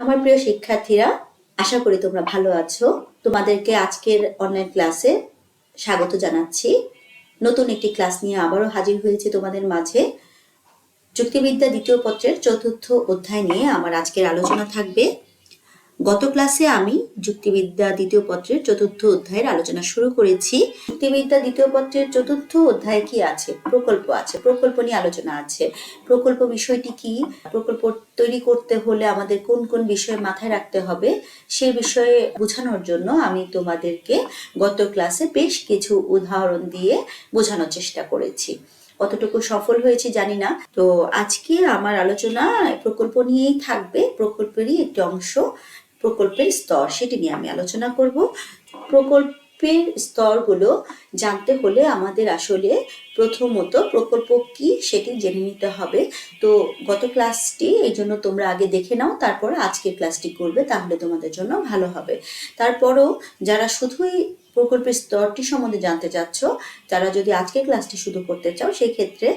আমার প্রিয় শিক্ষার্থীরা, আশা করি তোমরা ভালো আছো। তোমাদেরকে আজকের অনলাইন ক্লাসে স্বাগত জানাচ্ছি। নতুন একটি ক্লাস নিয়ে আবারও হাজির হয়েছে তোমাদের মাঝে। যুক্তিবিদ্যা দ্বিতীয় পত্রের চতুর্থ অধ্যায় নিয়ে আমার আজকের আলোচনা থাকবে। গত ক্লাসে আমি যুক্তিবিদ্যা দ্বিতীয় পত্রের চতুর্থ অধ্যায়ের আলোচনা শুরু করেছি। যুক্তিবিদ্যা দ্বিতীয় পত্রের চতুর্থ অধ্যায়ে কি আছে? প্রকল্প আছে। প্রকল্প নিয়ে আলোচনা আছে। প্রকল্প বিষয়টি কি? প্রকল্প তৈরি করতে হলে আমাদের কোন কোন বিষয়ে মাথায় রাখতে হবে? সে বিষয়ে বোঝানোর জন্য আমি তোমাদেরকে গত ক্লাসে বেশ কিছু উদাহরণ দিয়ে বোঝানোর চেষ্টা করেছি। কতটুকু সফল হয়েছে জানি না। তো আজকে আমার আলোচনা প্রকল্প নিয়েই থাকবে। প্রকল্পেরই একটি অংশ। প্রকল্পের স্তর সেটি নিয়ে আমি আলোচনা করব। প্রকল্পের স্তরগুলো জানতে হলে আমাদের আসলে প্রথমত প্রকল্প কি সেটি জেনে নিতে হবে। তো গত ক্লাসটি এই জন্য তোমরা আগে দেখে নাও, তারপর আজকের ক্লাসটি করবে, তাহলে তোমাদের জন্য ভালো হবে। তারপরও যারা শুধুই প্রকল্পের স্তরটি সম্বন্ধে জানতে চাচ্ছ যারা যদি আজকের ক্লাসটি শুরু করতে চাও সেই ক্ষেত্রে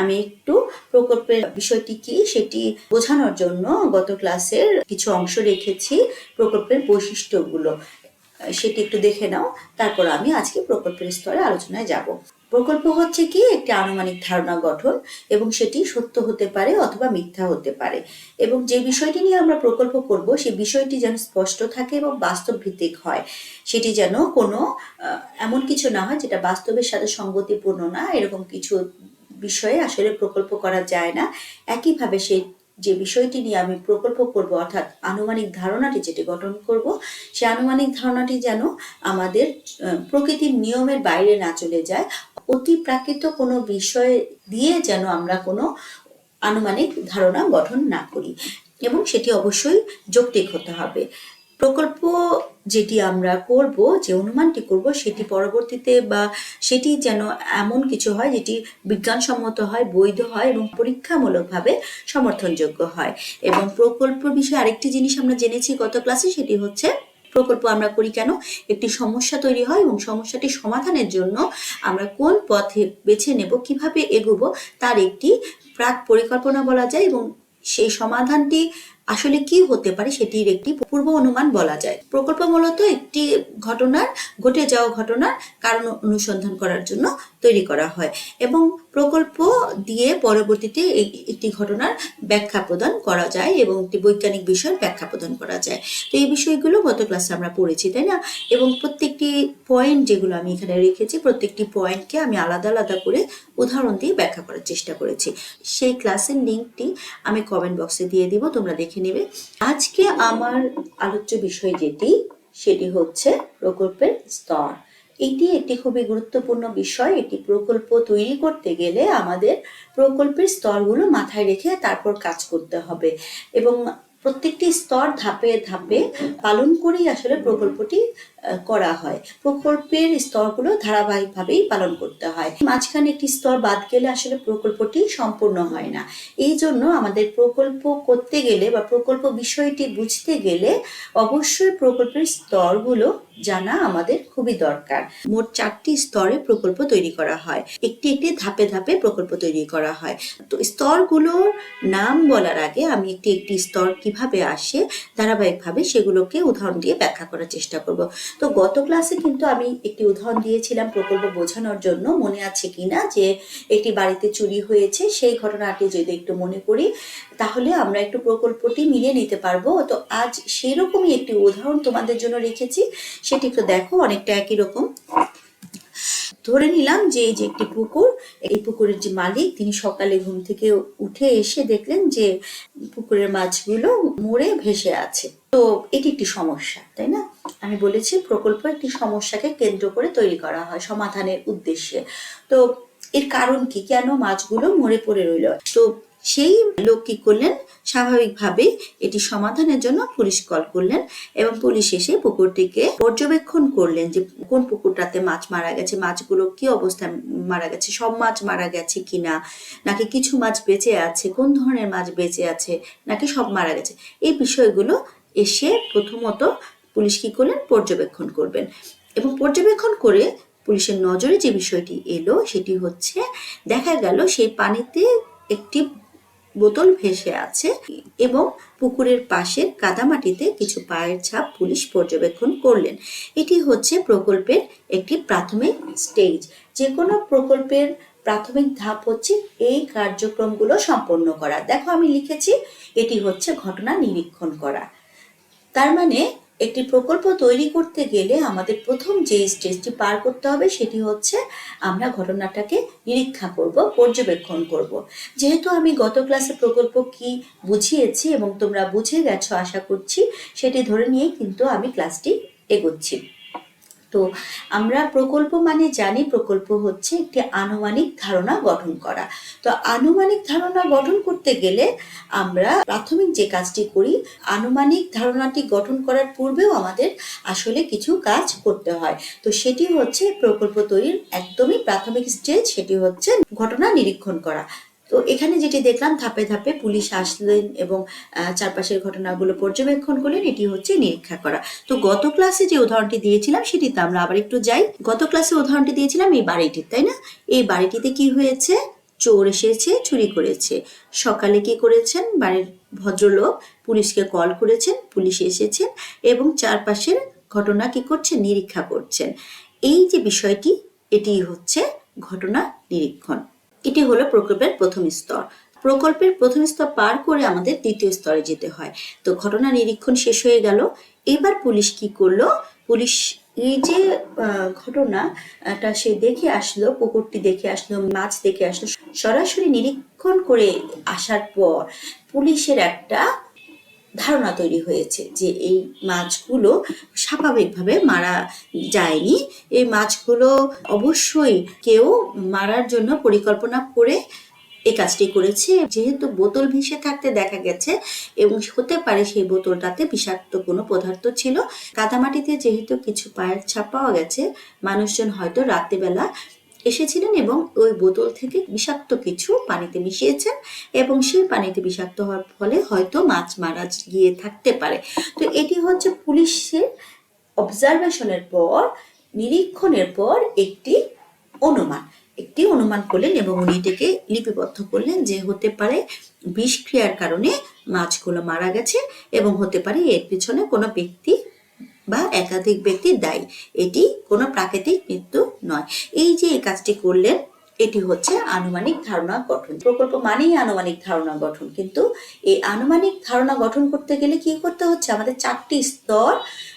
আমি একটু প্রকল্পের বিষয়টি কি সেটি বোঝানোর জন্য গত ক্লাসের কিছু অংশ রেখেছি প্রকল্পের বৈশিষ্ট্যগুলো। সেটি একটু দেখে নাও, তারপর আমি আজকে প্রকল্পের স্তরে আলোচনায় যাব। প্রকল্প হচ্ছে কি? একটি আনুমানিক ধারণা গঠন এবং সেটি সত্য হতে পারে অথবা মিথ্যা হতে পারে। এবং যে বিষয়টি নিয়ে আমরা প্রকল্প করব সেই বিষয়টি যেন স্পষ্ট থাকে এবং বাস্তব ভিত্তিক হয়। সেটি যেন কোনো এমন কিছু না হয় যেটা বাস্তবের সাথে সঙ্গতিপূর্ণ না। এরকম কিছু বিষয়ে আসলে প্রকল্প করা যায় না। একইভাবে সেই যে বিষয়টি নিয়ে আমি প্রকল্প করব, অর্থাৎ আনুমানিক ধারণাটি যেটি গঠন করব, সে আনুমানিক ধারণাটি যেন আমাদের প্রকৃতির নিয়মের বাইরে না চলে যায়। অতি প্রাকৃত কোনো বিষয় দিয়ে যেন আমরা কোনো আনুমানিক ধারণা গঠন না করি। এবং সেটি অবশ্যই যৌক্তিক হতে হবে। প্রকল্প যেটি আমরা করব, যে অনুমানটি করব, সেটি পরবর্তীতে বা সেটি যেন এমন কিছু হয় যেটি বিজ্ঞানসম্মত হয়, বৈধ হয় এবং পরীক্ষামূলকভাবে সমর্থনযোগ্য হয়। এবং প্রকল্প বিষয়ে আরেকটি জিনিস আমরা জেনেছি গত ক্লাসে সেটি হচ্ছে প্রকল্প আমরা করি কেন? একটি সমস্যা তৈরি হয় এবং সমস্যাটি সমাধানের জন্য আমরা কোন পথে বেছে নেব, কীভাবে এগোবো তার একটি প্রাক পরিকল্পনা বলা যায় এবং সেই সমাধানটি আসলে কি হতে পারে সেটির একটি পূর্ব অনুমান বলা যায়। প্রকল্প মূলত একটি ঘটনার, ঘটে যাওয়া ঘটনার কারণ অনুসন্ধান করার জন্য তৈরি করা হয় এবং প্রকল্প দিয়ে পরবর্তীতে একটি ঘটনার ব্যাখ্যা প্রদান করা যায় এবং একটি বৈজ্ঞানিক বিষয়ের ব্যাখ্যা প্রদান করা যায়। তো এই বিষয়গুলো গত ক্লাসে আমরা পড়েছি, তাই না? এবং প্রত্যেকটি পয়েন্ট যেগুলো আমি এখানে রেখেছি, প্রত্যেকটি পয়েন্টকে আমি আলাদা আলাদা করে উদাহরণ দিয়ে ব্যাখ্যা করার চেষ্টা করেছি। সেই ক্লাসের লিঙ্কটি আমি কমেন্ট বক্সে দিয়ে দিব, তোমরা দেখে নেবে। আজকে আমার আলোচ্য বিষয় যেটি, সেটি হচ্ছে প্রকল্পের স্তর। এটি একটি খুবই গুরুত্বপূর্ণ বিষয় এটি প্রকল্প তৈরি করতে গেলে আমাদের প্রকল্পের স্তরগুলো মাথায় রেখে তারপর কাজ করতে হবে। এবং প্রত্যেকটি স্তর ধাপে ধাপে পালন করেই আসলে প্রকল্পটি করা হয়। প্রকল্পের স্তরগুলো ধারাবাহিকভাবেই পালন করতে হয়। মাঝখানে একটি স্তর বাদ গেলে আসলে প্রকল্পটি সম্পূর্ণ হয় না। এই জন্য আমাদের প্রকল্প করতে গেলে বা প্রকল্প বিষয়টি বুঝতে গেলে অবশ্যই প্রকল্পের স্তরগুলো জানা আমাদের খুবই দরকার। মোট চারটি স্তরে প্রকল্প তৈরি করা হয়। একটি একটি ধাপে ধাপে প্রকল্প তৈরি করা হয়। তো স্তরগুলোর নাম বলার আগে আমি একটি একটি স্তর কীভাবে আসে ধারাবাহিকভাবে সেগুলোকে উদাহরণ দিয়ে ব্যাখ্যা করার চেষ্টা করব। তো গত ক্লাসে কিন্তু আমি একটি উদাহরণ দিয়েছিলাম প্রকল্প বোঝানোর জন্য। মনে আছে কিনা যে একটি বাড়িতে চুরি হয়েছে, সেই ঘটনাটি যদি একটু মনে করি, তাহলে আমরা একটু প্রকল্পটি মিলিয়ে নিতে পারব। তো আজ সেরকমই একটি উদাহরণ তোমাদের জন্য রেখেছি। সেটি একটু দেখো, অনেকটা একই রকম। ধরে নিলাম যে এই যে একটি পুকুর, এই পুকুরের যে মালিক, তিনি সকালে ঘুম থেকে উঠে এসে দেখলেন যে পুকুরের মাছগুলো মরে ভেসে আছে। তো এটি একটি সমস্যা, তাই না? আমি বলেছি প্রকল্প একটি সমস্যাকে কেন্দ্র করে তৈরি করা হয় সমাধানের উদ্দেশ্যে। তো এর কারণ কি? কেন মাছগুলো মরে পড়ে রইল? তো সেই লোক কি করলেন? স্বাভাবিকভাবে এটি সমাধানের জন্য পুলিশ কল করলেন এবং পুলিশ এসে পুকুরটিকে পর্যবেক্ষণ করলেন যে কোন পুকুরটাতে মাছ মারা গেছে, মাছগুলো কি অবস্থায় মারা গেছে, সব মাছ মারা গেছে কিনা, নাকি কিছু মাছ বেঁচে আছে, কোন ধরনের মাছ বেঁচে আছে, নাকি সব মারা গেছে, এই বিষয়গুলো এসে প্রথমত পুলিশ কি করলেন? পর্যবেক্ষণ করবেন। এবং পর্যবেক্ষণ করে পুলিশের নজরে যে বিষয়টি এলো সেটি হচ্ছে, দেখা গেল সেই পানিতে একটি বোতল ভেসে আছে এবং পুকুরের পাশের কাদামাটিতে কিছু পায়ের ছাপ পুলিশ পর্যবেক্ষণ করলেন। এটি হচ্ছে প্রকল্পের একটি প্রাথমিক স্টেজ যে কোনো প্রকল্পের প্রাথমিক ধাপ হচ্ছে এই কার্যক্রমগুলো সম্পন্ন করা। দেখো আমি লিখেছি, এটি হচ্ছে ঘটনা নিরীক্ষণ করা। তার মানে একটি প্রকল্প তৈরি করতে গেলে আমাদের প্রথম যে স্টেজটি পার করতে হবে সেটি হচ্ছে আমরা ঘটনাটাকে নিরীক্ষা করব, পর্যবেক্ষণ করব। যেহেতু আমি গত ক্লাসে প্রকল্প কি বুঝিয়েছি এবং তোমরা বুঝে গেছো, আশা করছি, সেটি ধরে নিয়ে কিন্তু আমি ক্লাসটি এগোচ্ছি। তো আমরা প্রকল্প মানে জানি প্রকল্প হচ্ছে একটি আনুমানিক ধারণা গঠন করা। তো আনুমানিক ধারণা গঠন করতে গেলে আমরা প্রাথমিক যে কাজটি করি, আনুমানিক ধারণাটি গঠন করার পূর্বেও আমাদের আসলে কিছু কাজ করতে হয়। তো সেটি হচ্ছে প্রকল্প তৈরির একদমই প্রাথমিক স্টেজ সেটি হচ্ছে ঘটনা নিরীক্ষণ করা। তো এখানে যেটি দেখলাম, ধাপে ধাপে পুলিশ আসলেন এবং চারপাশের ঘটনাগুলো পর্যবেক্ষণ করলেন। এটি হচ্ছে নিরীক্ষা করা। তো গত ক্লাসে যে উদাহরণটি দিয়েছিলাম, সেটিতে আমরা আবার একটু যাই। গত ক্লাসে উদাহরণটি দিয়েছিলাম এই বাড়িটির তাই না? এই বাড়িটিতে কি হয়েছে? চোর এসেছে, চুরি করেছে। সকালে কি করেছেন? বাড়ির ভদ্রলোক পুলিশকে কল করেছেন, পুলিশ এসেছেন এবং চারপাশের ঘটনা কি করছেন? নিরীক্ষা করছেন। এই যে বিষয়টি, এটি হচ্ছে ঘটনা নিরীক্ষণ। এটি হলো প্রকল্পের প্রথম স্তর। প্রকল্পের প্রথম স্তর পার করে আমাদের দ্বিতীয় স্তরে যেতে হয়। তো ঘটনা নিরীক্ষণ শেষ হয়ে গেল। এবার পুলিশ কি করল? পুলিশ এই যে ঘটনাটা সে দেখে আসলো, পুকুরটি দেখে আসলো, মাছ দেখে আসলো। সরাসরি নিরীক্ষণ করে আসার পর পুলিশের একটা ধারণা তৈরি হয়েছে যে এই মাছগুলো স্বাভাবিকভাবে মারা যায়নি। এই মাছগুলো অবশ্যই কেউ মারার জন্য পরিকল্পনা করে এই কাজটি করেছে। যেহেতু বোতল ভেসে থাকতে দেখা গেছে এবং হতে পারে সেই বোতলটাতে বিষাক্ত কোনো পদার্থ ছিল। কাদামাটিতে যেহেতু কিছু পায়ের ছাপ পাওয়া গেছে, মানুষজন হয়তো রাত্রিবেলা এসেছিলেন এবং ওই বোতল থেকে বিষাক্ত কিছু পানিতে মিশিয়েছেন এবং সেই পানিতে বিষাক্ত হওয়ার ফলে হয়তো মাছ মারা গিয়ে থাকতে পারে। তো এটি হচ্ছে পুলিশের অবজারভেশনের পর, নিরীক্ষণের পর একটি অনুমান। একটি অনুমান করলেন এবং উনি এটাকে লিপিবদ্ধ করলেন যে হতে পারে বিষক্রিয়ার কারণে মাছগুলো মারা গেছে এবং হতে পারে এর পিছনে কোনো ব্যক্তি বা একাধিক ব্যক্তি দায়ী। এটি কোনো প্রাকৃতিক মৃত্যু নয়। এই যে এই কাজটি করলেন, এটি হচ্ছে আনুমানিক ধারণা গঠন। প্রকল্প মানেই আনুমানিক ধারণা গঠন। কিন্তু এই আনুমানিক ধারণা গঠন করতে গেলে কি করতে হচ্ছে? আমাদের চারটি স্তর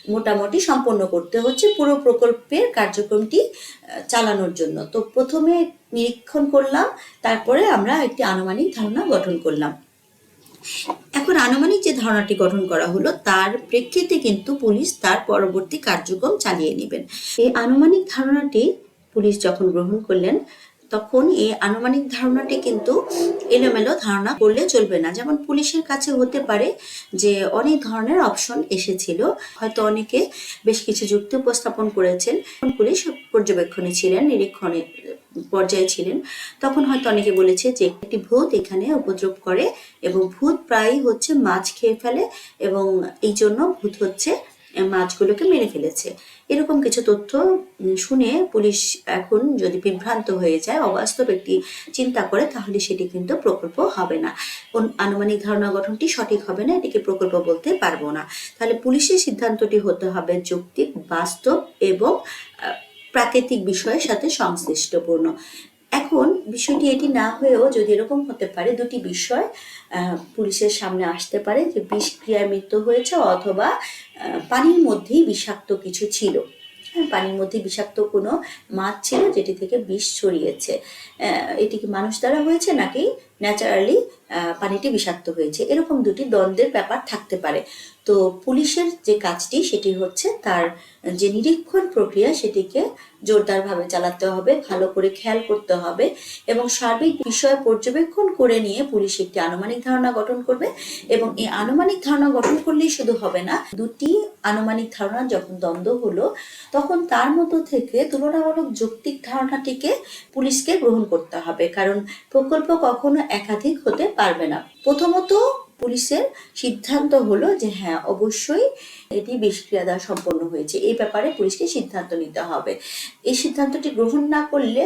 মোটামুটি সম্পন্ন করতে হচ্ছে পুরো প্রকল্পের কার্যক্রমটি চালানোর জন্য। তো প্রথমে নিরীক্ষণ করলাম, তারপরে আমরা একটি আনুমানিক ধারণা গঠন করলাম। এখন আনুমানিক যে ধারণাটি গঠন করা হলো, তার প্রেক্ষিতে কিন্তু পুলিশ তার পরবর্তী কার্যক্রম চালিয়ে নেবেন। এই আনুমানিক ধারণাটি পুলিশ যখন গ্রহণ করলেন, তখন এই আনুমানিক ধারণাটি কিন্তু এলোমেলো ধারণা করলে চলবে না। যেমন পুলিশের কাছে হতে পারে যে অনেক ধরনের অপশন এসেছিল, হয়তো অনেকে বেশ কিছু যুক্তি উপস্থাপন করেছেন। পুলিশ পর্যবেক্ষণে ছিলেন, নিরীক্ষণে পর্যায়ে ছিলেন। তখন হয়তো অনেকে বলেছে যে একটি ভূত এখানে উপদ্রব করে এবং ভূত প্রায়ই হচ্ছে মাছ খেয়ে ফেলে এবং এই জন্য ভূত হচ্ছে মাছগুলোকে মেরে ফেলেছে। এরকম কিছু তথ্য শুনে পুলিশ এখন যদি বিভ্রান্ত হয়ে যায়, অবাস্তব একটি চিন্তা করে, তাহলে সেটি কিন্তু প্রকল্প হবে না। কোন- আনুমানিক ধারণা গঠনটি সঠিক হবে না, এটিকে প্রকল্প বলতে পারব না। তাহলে পুলিশের সিদ্ধান্তটি হতে হবে যৌক্তিক, বাস্তব এবং প্রাকৃতিক বিষয়ের সাথে সংশ্লিষ্টপূর্ণ। এখন বিষয়টি এটি না হয়েও যদি এরকম হতে পারে দুটি বিষয় পুলিশের সামনে আসতে পারে যে বিষক্রিয়ায় মৃত্যু হয়েছে অথবা পানির মধ্যেই বিষাক্ত কিছু ছিল। হ্যাঁ, পানির মধ্যে বিষাক্ত কোনো মাছ ছিল যেটি থেকে বিষ ছড়িয়েছে। এটি কি মানুষ দ্বারা হয়েছে নাকি ন্যাচারালি পানিটি বিষাক্ত হয়েছে? এরকম দুটি দ্বন্দ্বের ব্যাপার থাকতে পারে। তো পুলিশের যে কাজটি, সেটি হচ্ছে তার যে নিরীক্ষণ প্রক্রিয়া, সেটিকে জোরদারভাবে চালাতে হবে, ভালো করে খেয়াল করতে হবে এবং সার্বিক বিষয় পর্যবেক্ষণ করে নিয়ে পুলিশ একটি আনুমানিক ধারণা গঠন করবে এবং এই আনুমানিক ধারণা গঠন করলেই শুধু হবে না, দুটি আনুমানিক ধারণা যখন দ্বন্দ্ব হলো, তখন তার মতো থেকে তুলনামূলক যৌক্তিক ধারণাটিকে পুলিশকে গ্রহণ করতে হবে। কারণ প্রকল্প কখনো একাধিক হতে পারবে না। প্রথমত পুলিশের সিদ্ধান্ত হলো যে হ্যাঁ অবশ্যই এটি বিষক্রিয়া দ্বারা সম্পন্ন হয়েছে। এই ব্যাপারে পুলিশকে সিদ্ধান্ত নিতে হবে। এই সিদ্ধান্তটি গ্রহণ না করলে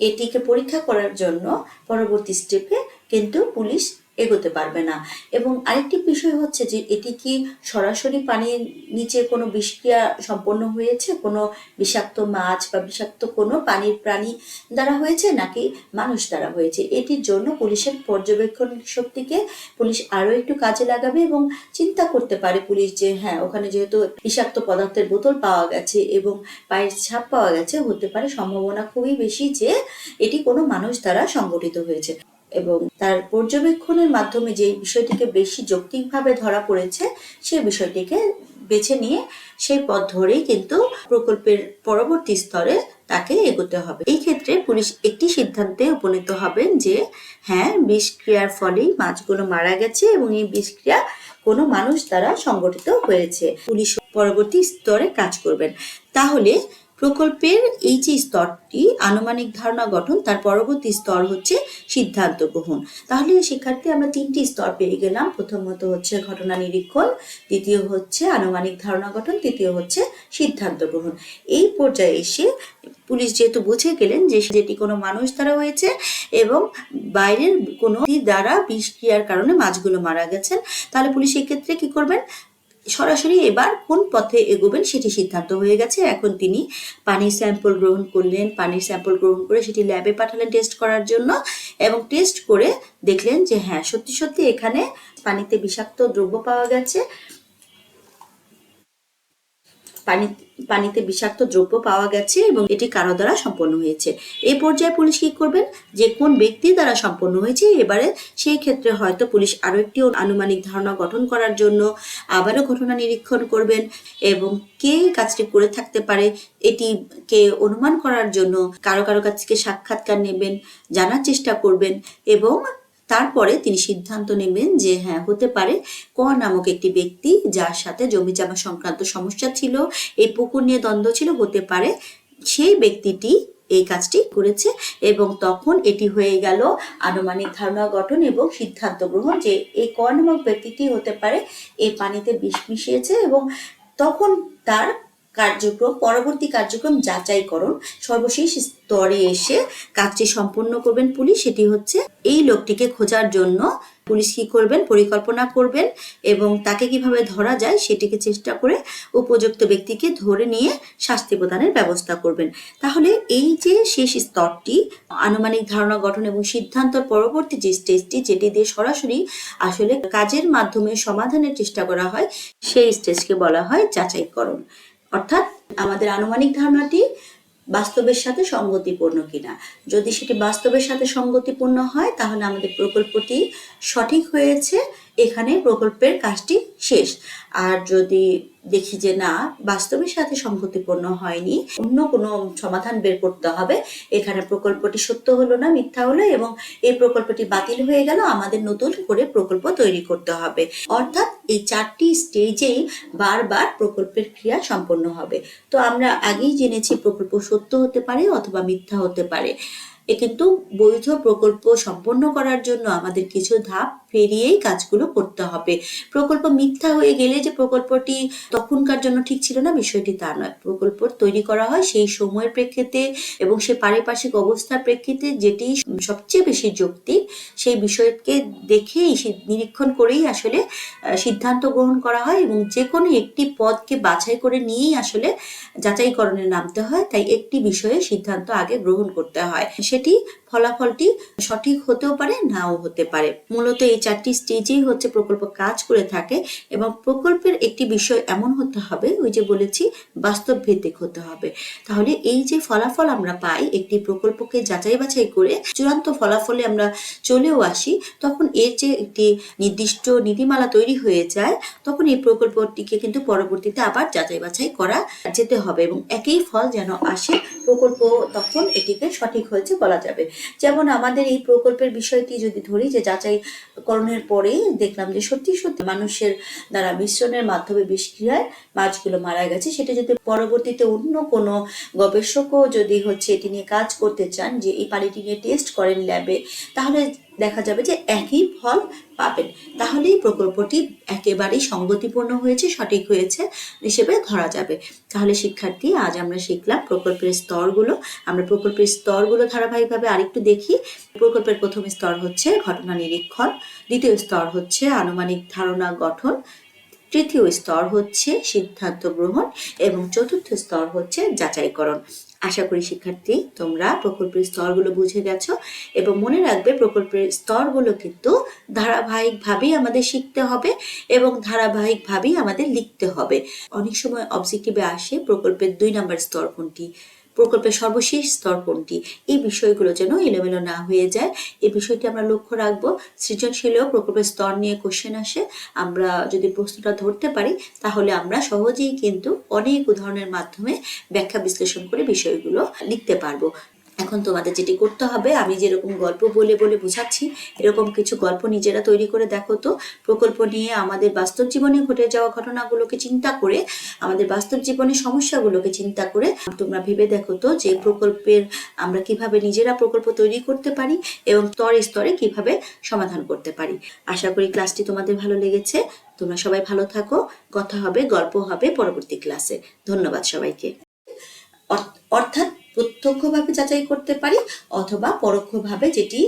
এটিকে পরীক্ষা করার জন্য পরবর্তী স্টেপে কিন্তু পুলিশ এগোতে পারবে না। এবং আরেকটি বিষয় হচ্ছে যে, এটি কি সরাসরি পানির নিচে কোনো বিষক্রিয়া সম্পন্ন হয়েছে? কোনো বিষাক্ত মাছ বা বিষাক্ত কোনো পানির প্রাণী দ্বারা হয়েছে নাকি মানুষ দ্বারা হয়েছে? এটির জন্য পুলিশের পর্যবেক্ষণ শক্তিকে পুলিশ আরও একটু কাজে লাগাবে এবং চিন্তা করতে পারে পুলিশ যে হ্যাঁ ওখানে যেহেতু বিষাক্ত পদার্থের বোতল পাওয়া গেছে এবং পায়ের ছাপ পাওয়া গেছে, হতে পারে সম্ভাবনা খুবই বেশি যে, এটি কোনো মানুষ দ্বারা সংগঠিত হয়েছে। এবং তার পর্যবেক্ষণের মাধ্যমে যে বিষয়টিকে বেশি যৌক্তিকভাবে ধরা পড়েছে সেই বিষয়টিকে বেছে নিয়ে সেই পথ ধরেই কিন্তু প্রকল্পের পরবর্তী স্তরে তাকে এগোতে হবে। এই ক্ষেত্রে পুলিশ একটি সিদ্ধান্তে উপনীত হবেন যে হ্যাঁ বিষক্রিয়ার ফলেই মাছগুলো মারা গেছে এবং এই বিষক্রিয়া কোনো মানুষ দ্বারা সংগঠিত হয়েছে। পুলিশ পরবর্তী স্তরে কাজ করবেন। তাহলে প্রকল্পের এই যে স্তরটি, আনুমানিক ধারণা গঠন, তার পরবর্তী স্তর হচ্ছে সিদ্ধান্ত গ্রহণ। তাহলে শিক্ষার্থী, আমরা তিনটি স্তর পেয়ে গেলাম। প্রথমত হচ্ছে ঘটনা নিরীক্ষণ, দ্বিতীয় হচ্ছে আনুমানিক ধারণা গঠন, তৃতীয় হচ্ছে সিদ্ধান্ত গ্রহণ। এই পর্যায়ে এসে পুলিশ যেহেতু বুঝে গেলেন যে যেটি কোনো মানুষ দ্বারা হয়েছে এবং বাইরের কোনো দ্বারা বিষক্রিয়ার কারণে মাছগুলো মারা গেছেন, তাহলে পুলিশ এক্ষেত্রে কি করবেন? সরাসরি এবার কোন পথে এগোবেন সেটি সিদ্ধান্ত হয়ে গেছে। এখন তিনি পানির স্যাম্পল গ্রহণ করলেন, পানির স্যাম্পল গ্রহণ করে সেটি ল্যাবে পাঠালেন টেস্ট করার জন্য এবং টেস্ট করে দেখলেন যে হ্যাঁ সত্যি সত্যি এখানে পানিতে বিষাক্ত দ্রব্য পাওয়া গেছে। পানি পানিতে বিষাক্ত দ্রব্য পাওয়া গেছে এবং এটি কারও দ্বারা সম্পন্ন হয়েছে। এই পর্যায়ে পুলিশ কি করবেন? যে কোন ব্যক্তি দ্বারা সম্পন্ন হয়েছে, এবারে সেই ক্ষেত্রে হয়তো পুলিশ আরও একটি আনুমানিক ধারণা গঠন করার জন্য আবারও ঘটনা নিরীক্ষণ করবেন এবং কে কাজটি করে থাকতে পারে এটি কে অনুমান করার জন্য কারও কারও কাছ থেকে সাক্ষাৎকার নেবেন, জানার চেষ্টা করবেন এবং তারপরে তিনি সিদ্ধান্ত নেবেন যে হ্যাঁ হতে পারে ক নামক একটি ব্যক্তি যার সাথে জমি জমা সংক্রান্ত সমস্যা ছিল এই পুকুর নিয়ে দ্বন্দ্ব ছিল, হতে পারে সেই ব্যক্তিটি এই কাজটি করেছে এবং তখন এটি হয়ে গেল আনুমানিক ধারণা গঠন এবং সিদ্ধান্ত গ্রহণ যে এই ক নামক ব্যক্তিটি হতে পারে এই পানিতে বিষ মিশিয়েছে এবং তখন তার কার্যক্রম, পরবর্তী কার্যক্রম যাচাইকরণ সর্বশেষ স্তরে এসে কাজটি সম্পন্ন করবেন পুলিশ। সেটি হচ্ছে এই লোকটিকে খোঁজার জন্য পুলিশ কি করবেন, পরিকল্পনা করবেন এবং তাকে কীভাবে ধরা যায় সেটিকে চেষ্টা করে উপযুক্ত ব্যক্তিকে ধরে নিয়ে শাস্তি প্রদানের ব্যবস্থা করবেন। তাহলে এই যে শেষ স্তরটি, আনুমানিক ধারণা গঠন এবং সিদ্ধান্তর পরবর্তী যে স্টেজটি, যেটি দিয়ে সরাসরি আসলে কাজের মাধ্যমে সমাধানের চেষ্টা করা হয়, সেই স্টেজকে বলা হয় যাচাইকরণ। অর্থাৎ আমাদের আনুমানিক ধারণাটি বাস্তবের সাথে সঙ্গতিপূর্ণ কিনা। যদি সেটি বাস্তবের সাথে সঙ্গতিপূর্ণ হয়, তাহলে আমাদের প্রকল্পটি সঠিক হয়েছে। এখানে প্রকল্পের কাজটি শেষ। আর যদি দেখি যে না বাস্তবের সাথে সঙ্গতিপূর্ণ হয়নি, অন্য কোনো সমাধান বের করতে হবে। এখানে প্রকল্পটি সত্য হলো না, মিথ্যা হলো এবং এই প্রকল্পটি বাতিল হয়ে গেল, আমাদের নতুন করে প্রকল্প তৈরি করতে হবে। অর্থাৎ এই চারটি স্টেজেই বারবার প্রকল্পের ক্রিয়া সম্পন্ন হবে। তো আমরা আগেই জেনেছি প্রকল্প সত্য হতে পারে অথবা মিথ্যা হতে পারে। এ কিন্তু বৈধ প্রকল্প সম্পন্ন করার জন্য আমাদের কিছু ধাপ পেরিয়েই কাজগুলো করতে হবে। প্রকল্প মিথ্যা হয়ে গেলে যে প্রকল্পটি তখনকার জন্য ঠিক ছিল না, বিষয়টি তা নয়। প্রকল্প তৈরি করা হয় সেই সময়ের প্রেক্ষিতে এবং সে পারিপার্শ্বিক অবস্থার প্রেক্ষিতে যেটি সবচেয়ে বেশি যৌক্তিক, সেই বিষয়কে দেখেই নিরীক্ষণ করেই আসলে সিদ্ধান্ত গ্রহণ করা হয় এবং যে কোনো একটি পদকে বাছাই করে নিয়েই আসলে যাচাইকরণে নামতে হয়। তাই একটি বিষয়ে সিদ্ধান্ত আগে গ্রহণ করতে হয়। সেটি ফলাফলটি সঠিক হতেও পারে, নাও হতে পারে। মূলত এই চারটি স্টেজেই হচ্ছে প্রকল্প কাজ করে থাকে এবং প্রকল্পের একটি বিষয় এমন হতে হবে, ওই যে বলেছি, বাস্তব ভিত্তিক হতে হবে। তাহলে এই যে ফলাফল আমরা পাই একটি প্রকল্পকে যাচাই বাছাই করে চূড়ান্ত ফলাফলে আমরা চলেও আসি, তখন এর যে একটি নির্দিষ্ট নীতিমালা তৈরি হয়ে যায়, তখন এই প্রকল্পটিকে কিন্তু পরবর্তীতে আবার যাচাই বাছাই করা যেতে হবে এবং একই ফল যেন আসে, প্রকল্প তখন এটিকে সঠিক হয়েছে বলা যাবে। যেমন আমাদের এই প্রকল্পের বিষয়টি যদি ধরি যে যাচাইকরণের পরে দেখলাম যে সত্যি সত্যি মানুষের দ্বারা মিশ্রণের মাধ্যমে বিষক্রিয়ায় মাছগুলো মারা গেছে। সেটা যদি পরবর্তীতে অন্য কোনো গবেষকও যদি হচ্ছে এটি নিয়ে কাজ করতে চান যে এই পানিটি নিয়ে টেস্ট করেন ল্যাবে তাহলে দেখা যাবে যে একই ফল পাবেন। তাহলেই প্রকল্পটি একেবারেই সঙ্গতিপূর্ণ হয়েছে, সঠিক হয়েছে, হিসেবে ধরা যাবে। তাহলে শিক্ষার্থী, আজ আমরা শিখলাম প্রকল্পের স্তরগুলো। আমরা প্রকল্পের স্তরগুলো ধারাবাহিকভাবে আরেকটু দেখি। প্রকল্পের প্রথম স্তর হচ্ছে ঘটনা নিরীক্ষণ। দ্বিতীয় স্তর হচ্ছে আনুমানিক ধারণা গঠন। তৃতীয় স্তর হচ্ছে সিদ্ধান্ত গ্রহণ এবং চতুর্থ স্তর হচ্ছে যাচাইকরণ। আশা করি শিক্ষার্থী, তোমরা প্রকল্পের স্তরগুলো বুঝে গেছো এবং মনে রাখবে প্রকল্পের স্তরগুলো কিন্তু ধারাবাহিকভাবেই আমাদের শিখতে হবে এবং ধারাবাহিকভাবেই আমাদের লিখতে হবে। অনেক সময় অবজেক্টিভে আসে প্রকল্পের দুই নম্বর স্তর কোনটি? প্রকল্পের সর্বশেষ স্তর কোনটি? এই বিষয়গুলো যেন এলোমেলো না হয়ে যায়। এই বিষয়টি আমরা লক্ষ্য রাখব। সৃজনশীলেও প্রকল্পের স্তর নিয়ে কোশ্চেন আসে। আমরা যদি প্রশ্নটা ধরতে পারি, তাহলে আমরা সহজেই কিন্তু অনেক উদাহরণের মাধ্যমে ব্যাখ্যা বিশ্লেষণ করে বিষয়গুলো লিখতে পারব। এখন তোমাদের যেটি করতে হবে, আমি যেরকম গল্প বলে বলে বোঝাচ্ছি, এরকম কিছু গল্প নিজেরা তৈরি করে দেখো তো। প্রকল্প নিয়ে আমাদের বাস্তব জীবনে ঘটে যাওয়া ঘটনাগুলোকে চিন্তা করে, আমাদের বাস্তব জীবনের সমস্যাগুলোকে চিন্তা করে তোমরা ভেবে দেখো তো যে প্রকল্পের আমরা কীভাবে নিজেরা প্রকল্প তৈরি করতে পারি এবং স্তরে স্তরে কীভাবে সমাধান করতে পারি। আশা করি ক্লাসটি তোমাদের ভালো লেগেছে। তোমরা সবাই ভালো থাকো। কথা হবে, গল্প হবে পরবর্তী ক্লাসে। ধন্যবাদ সবাইকে। অর- অর্থাৎ প্রত্যক্ষভাবে যাচাই করতে পারি অথবা পরোক্ষভাবে যেটি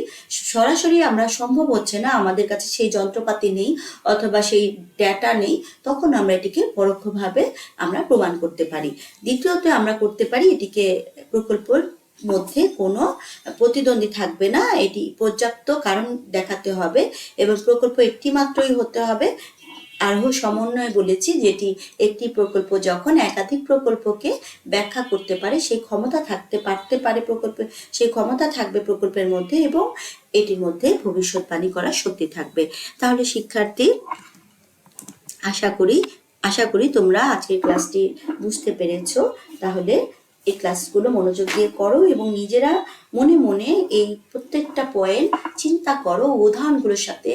সরাসরি আমরা সম্ভব হচ্ছে না, আমাদের কাছে সেই যন্ত্রপাতি নেই অথবা সেই ডেটা নেই, তখন আমরা এটিকে পরোক্ষভাবে আমরা প্রমাণ করতে পারি। দ্বিতীয়ত আমরা করতে পারি এটিকে প্রকল্পের মধ্যে কোনো প্রতিদ্বন্দ্বী থাকবে না, এটি পর্যাপ্ত কারণ দেখাতে হবে এবং প্রকল্প একটি মাত্রই হতে হবে। আরও সমন্বয় বলেছি যেটি একটি প্রকল্প যখন একাধিক প্রকল্পকে ব্যাখ্যা করতে পারে সেই ক্ষমতা থাকতে পারতে পারে প্রকল্পে সেই ক্ষমতা থাকবে প্রকল্পের মধ্যে এবং এটির মধ্যে ভবিষ্যৎবাণী করার শক্তি থাকবে। তাহলে শিক্ষার্থী, আশা করি আশা করি তোমরা আজকের ক্লাসটি বুঝতে পেরেছ। তাহলে এই ক্লাসগুলো মনোযোগ দিয়ে করো এবং নিজেরা মনে মনে এই প্রত্যেকটা পয়েন্ট চিন্তা করো, উদাহরণগুলোর সাথে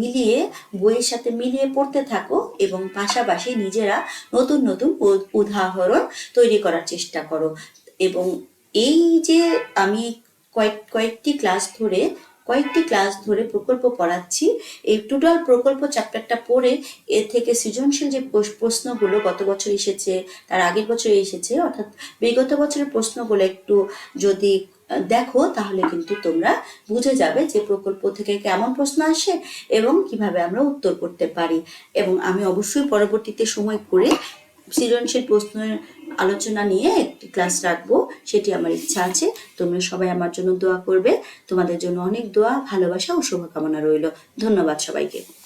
মিলিয়ে, বইয়ের সাথে মিলিয়ে পড়তে থাকো এবং পাশাপাশি নিজেরা নতুন নতুন উদাহরণ তৈরি করার চেষ্টা করো। এবং এই যে আমি কয়েক, কয়েকটি ক্লাস ধরে কয়েকটি ক্লাস ধরে প্রকল্প পড়াচ্ছি। এই টোটাল প্রকল্প চ্যাপ্টারটা পড়ে এর থেকে সৃজনশীল যে প্রশ্নগুলো গত বছর এসেছে, তার আগের বছর এসেছে, অর্থাৎ বিগত বছরের প্রশ্নগুলো একটু যদি দেখো তাহলে কিন্তু তোমরা বুঝে যাবে যে প্রকল্প থেকে কেমন প্রশ্ন আসে এবং কীভাবে আমরা উত্তর করতে পারি। এবং আমি অবশ্যই পরবর্তীতে সময় করে সৃজনশীল প্রশ্নের আলোচনা নিয়ে একটি ক্লাস রাখব, সেটি আমার ইচ্ছা আছে। তোমরা সবাই আমার জন্য দোয়া করবে। তোমাদের জন্য অনেক দোয়া, ভালোবাসা ও শুভকামনা রইল। ধন্যবাদ সবাইকে।